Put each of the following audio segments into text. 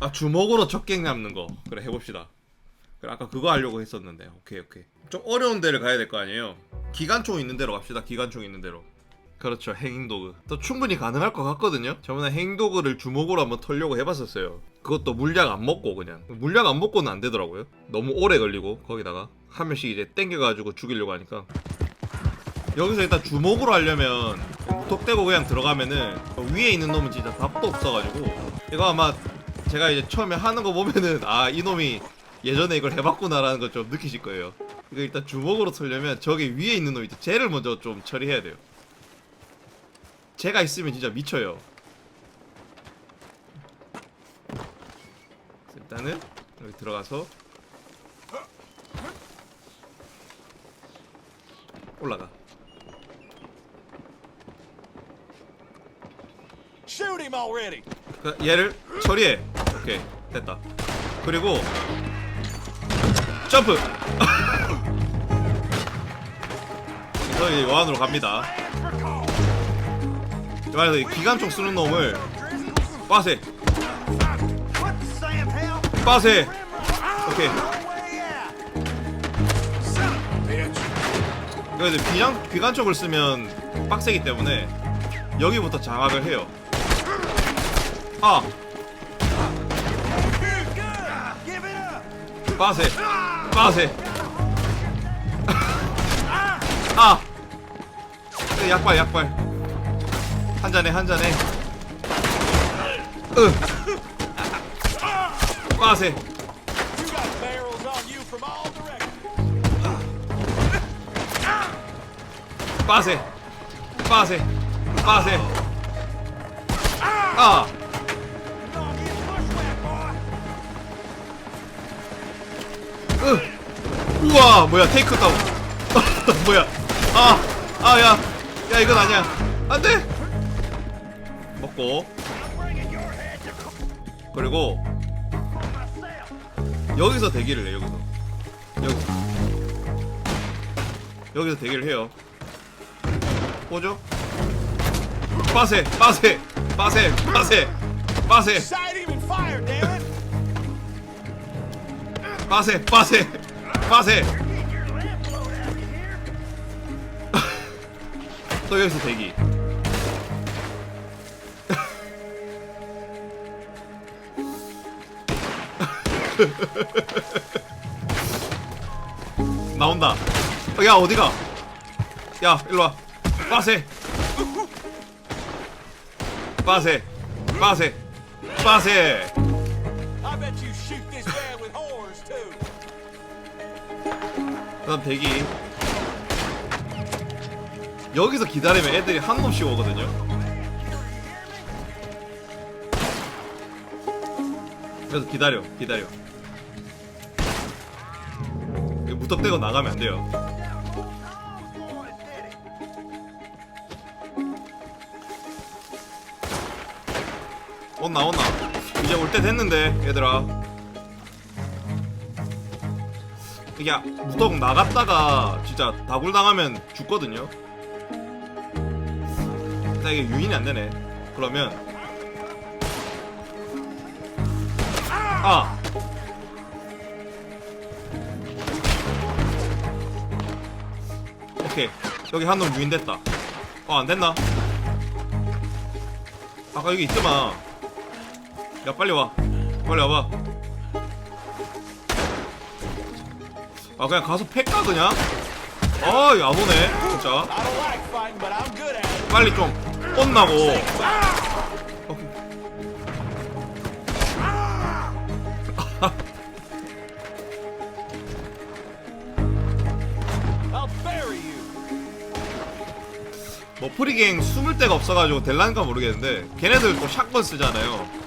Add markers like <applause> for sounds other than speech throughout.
아 주먹으로 적갱 남는 거. 그래 해봅시다. 그래 아까 그거 하려고 했었는데. 오케이 오케이. 좀 어려운 데를 가야 될 거 아니에요? 기관총 있는 데로 갑시다 기관총 있는 데로. 그렇죠 행도그 또 충분히 가능할 것 같거든요? 저번에 행도그를 주먹으로 한번 털려고 해봤었어요. 그것도 물약 안 먹고 그냥. 물약 안 먹고는 안 되더라고요. 너무 오래 걸리고 거기다가 한 명씩 이제 땡겨가지고 죽이려고 하니까. 여기서 일단 주먹으로 하려면 무턱대고 그냥 들어가면은 위에 있는 놈은 진짜 답도 없어가지고. 이거 아마 제가 이제 처음에 하는 거 보면은 아 이놈이 예전에 이걸 해봤구나라는 걸 좀 느끼실 거예요. 이거 일단 주먹으로 털려면 저기 위에 있는 놈 있죠 쟤를 먼저 좀 처리해야 돼요. 쟤가 있으면 진짜 미쳐요. 일단은 여기 들어가서 올라가 Shoot him already! 그 얘를 처리해. 오케이 됐다. 그리고 점프. 그래서 이제 요한으로 갑니다. 요한에서 이 기관총 쓰는 놈을 빠세, 빠세. 오케이. 여기서 비장 기관총을 쓰면 빡세기 때문에 여기부터 장악을 해요. 아. 빠세. 빠세. 아! 그 약발 약발. 한 잔에 한 잔에. 으. 빠세 gonna get bushwhacked, boy! 으. 우와 뭐야 테이크 다운. <laughs> 뭐야. 아아야. 야 이건 아니야. 안돼. 먹고. 그리고 여기서 대기를 해 여기서. 여기서 여기서 대기를 해요 보죠? 빠세 빠세 빠세 빠세 빠세! 빠세 빠세 빠세. <laughs> 또 여기서 대기. <laughs> 나온다. 어, 야 어디가? 야 일로와 빠세. 빠세. 빠세. 빠세. 그다음 대기. 여기서 기다리면 애들이 한 놈씩 오거든요. 그래서 기다려 기다려. 무턱대고 나가면 안 돼요 온나 온나 이제 올 때 됐는데 얘들아 이게 무턱 나갔다가 진짜 다굴 당하면 죽거든요. 근데 이게 유인이 안 되네. 그러면 아 오케이 여기 한 놈 유인됐다. 어 안 됐나? 아까 여기 있더만. 야 빨리 와. 빨리 와봐. 아 그냥 가서 팩가 그냥? 아 오네 진짜. 빨리 좀 혼나고. <laughs> 뭐 프리갱 숨을 데가 없어가지고 될란가 모르겠는데 걔네들 또 샷건 쓰잖아요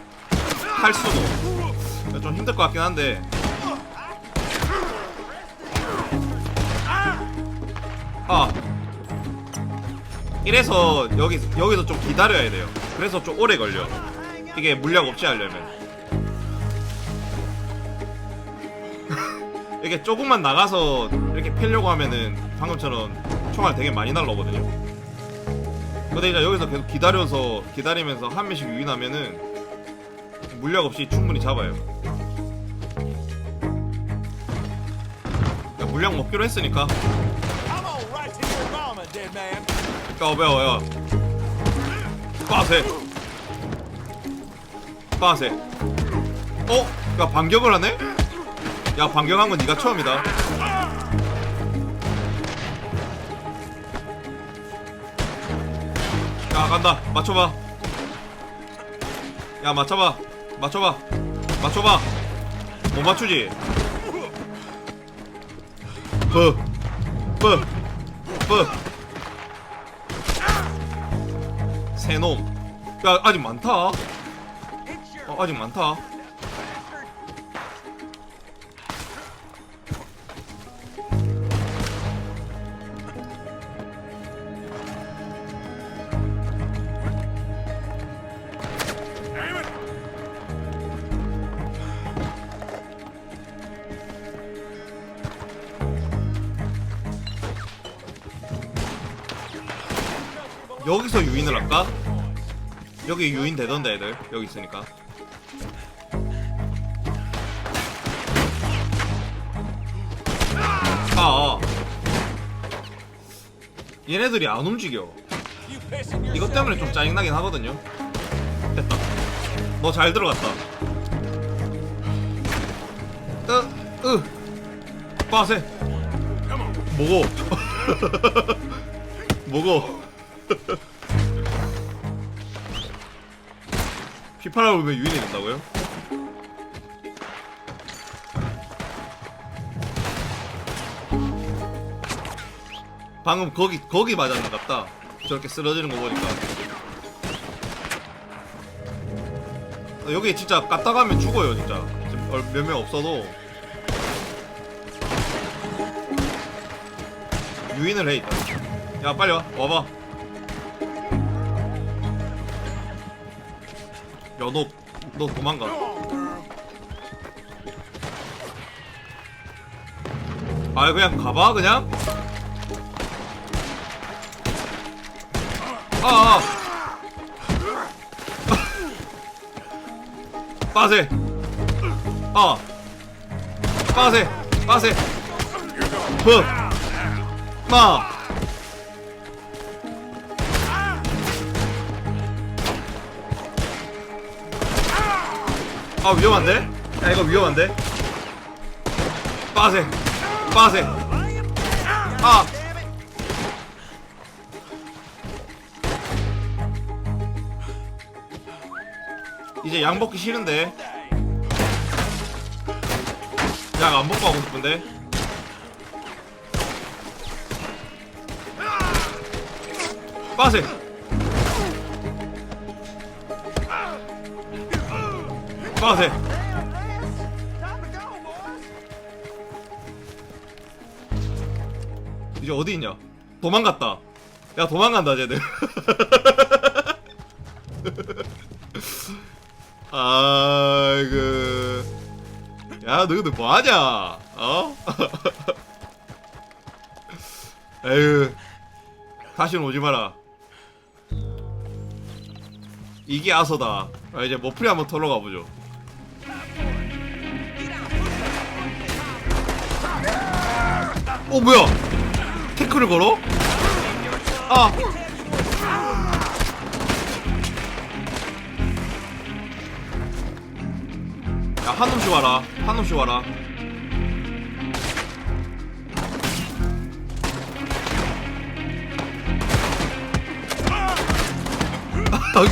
할 수도. 좀 힘들 것 같긴 한데. 아. 이래서 여기 여기서 좀 기다려야 돼요. 그래서 좀 오래 걸려. 이게 물량 없이 하려면. <laughs> 이렇게 조금만 나가서 이렇게 패려고 하면은 방금처럼 총알 되게 많이 날라오거든요. 근데 이제 여기서 계속 기다려서 기다리면서 한 명씩 유인하면은 물약 없이 충분히 잡아요. 야, 물약 먹기로 했으니까. 왜요, 야. 빠세. 빠세. 어? 야, 반격을 하네? 야, 반격한 건 네가 처음이다. 야, 간다. 맞춰봐. 야, 맞춰봐. 맞춰봐. 맞춰봐. 못 맞추지? 뿌. 뿌. 뿌. 새놈. 야, 아직 많다. 어, 아직 많다. 여기서 유인을 할까? 여기 유인 되던데 애들. 여기 있으니까. 아, 아. 얘네들이 안 움직여. 이것 때문에 좀? 짜증나긴 하거든요. 됐다. 너 잘 들어갔다. 으, 으. 빠세. 뭐고 뭐고 <laughs> <laughs> 피파라 보면 유인이 된다고요? 방금 거기 거기 맞았나 같다. 저렇게 쓰러지는 거 보니까. 어, 여기 진짜 갔다 가면 죽어요 진짜. 몇 명 없어도 유인을 해. 야 빨리 와 와봐. 야너너 너 도망가. 아 그냥 가봐 그냥. 아. 아. <laughs> 빠세. 아. 빠세. 빠세. 브. 마. 아 위험한데? 야 이거 위험한데? 빠세. 빠세. 아. 이제 양 먹기 싫은데. 양 안 먹고 하고 싶은데. 빠세. 빠세. 이제 어디 있냐? 도망갔다. 야 도망간다 쟤들. <laughs> 아이고. 야 너희들 뭐하냐? 어? <laughs> 에휴. 다시는 오지 마라. 이게 아서다. 아, 이제 머프리 한번 털러 가보죠. 어 뭐야? 태클을 걸어? 아. 야 한 놈씩 와라. 한 놈씩 와라.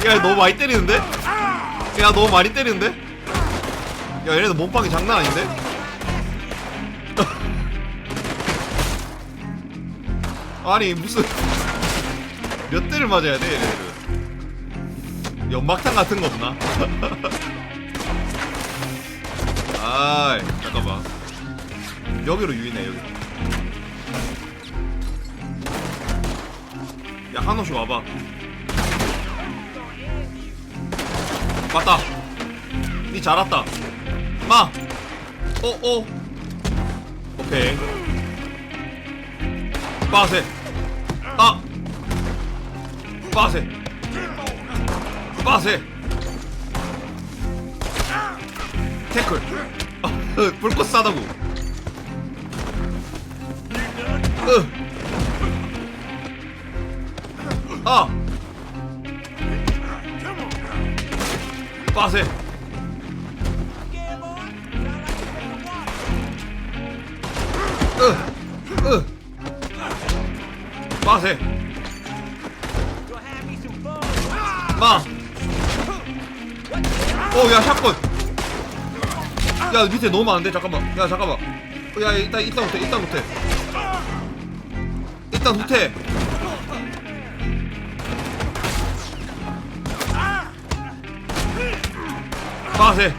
야 너무 많이 때리는데? 야 너무 많이 때리는데? 야 얘네들 몸빵이 장난 아닌데? 아니 무슨 몇 대를 맞아야 돼 얘네들은 연막탄 같은 거 없나? <laughs> 아이 잠깐만. 여기로 유인해 여기. 야 한호씩 와봐. 맞다. 니 잘 왔다. 마. 어, 어. 오케이 빠세. 아. 빠세. 빠세. 태클. 아, 으, 불꽃 싸다구. 으. 아. 빠세 fun. 마. 어, 야, 샷건. 야, 밑에 너무 많은데? 잠깐만. 야, 잠깐만. 어, 야, 일단, 일단 후퇴, 일단 후퇴. 일단 후퇴. 빠세.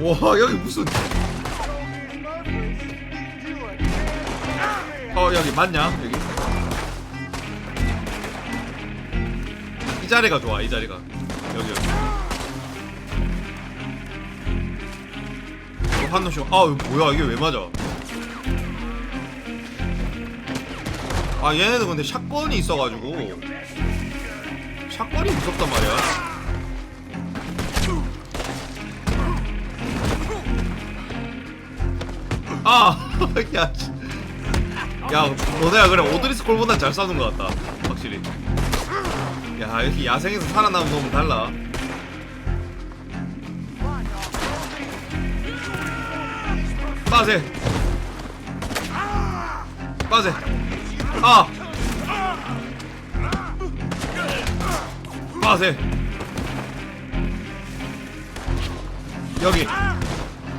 와, 여기 무슨. 어 여기 맞냐? 여기? 이 자리가 좋아 이 자리가. 여기 여기. 어, 한노쇼. 아 뭐야? 이게 왜 맞아? 아 얘네들 근데 샷건이 있어가지고. 샷건이 무섭단 말이야. <laughs> 아 야 야, 너네야 그래 오드리스 콜보다 잘 싸는 것 같다. 확실히. 야, 이렇게 야생에서 살아남은 놈은 달라. 빠세. 빠세. 아. 빠세. 여기.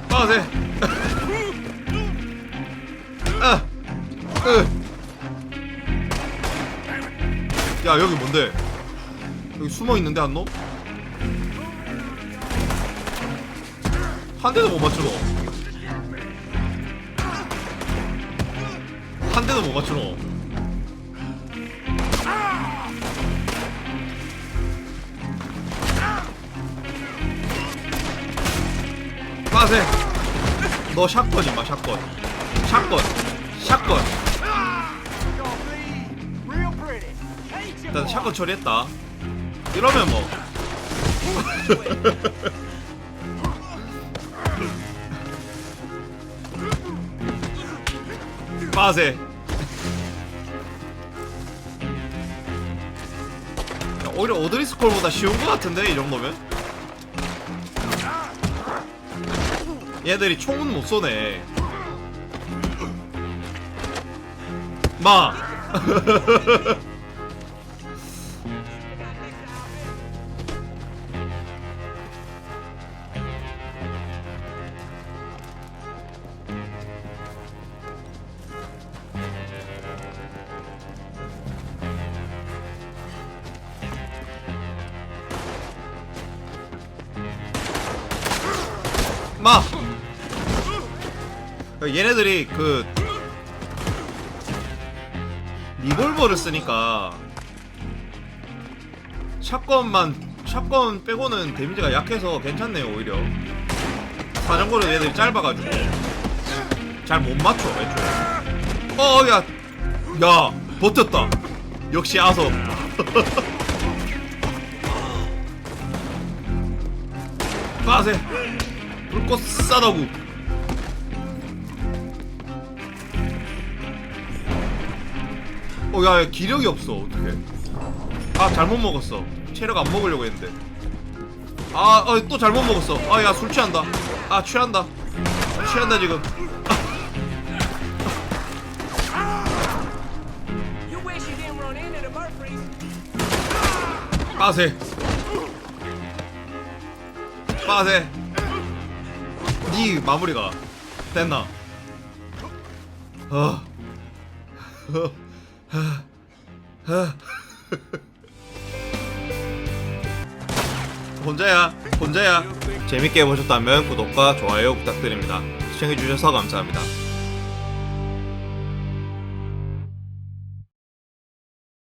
빠세. <laughs> 야 여기 뭔데? 여기 숨어 있는데 한 놈? 한 대도 못 맞추노. 한 대도 못 맞추노. 빠세. 너 샷건 임마 샷건. 샷건. 샷건. 일단? 샷건 처리했다. 이러면 뭐. <laughs> 빠세. 야, 오히려 오드리스 콜보다 쉬운 것 같은데 이 정도면? 얘들이 총은 못 쏘네. 마. 마. 얘네들이 그 리볼버를 쓰니까 샷건만 샷건 빼고는 데미지가 약해서 괜찮네요 오히려. 사정거리 얘들이 짧아가지고. 잘 못 맞춰 애초에. 어야야 버텼다. 역시 아섭 <laughs> 빠세. 불꽃 싸다구 어야 기력이 없어. 어떡해. 아 잘못 먹었어. 체력 안 먹으려고 했는데. 아또 잘못 먹었어. 아 야 술 취한다. 아 취한다. 취한다 지금. <laughs> 빠세. 빠세. 니 마무리가 됐나? 어. <laughs> <laughs> 혼자야 혼자야. 재밌게 보셨다면 구독과 좋아요 부탁드립니다. 시청해주셔서 감사합니다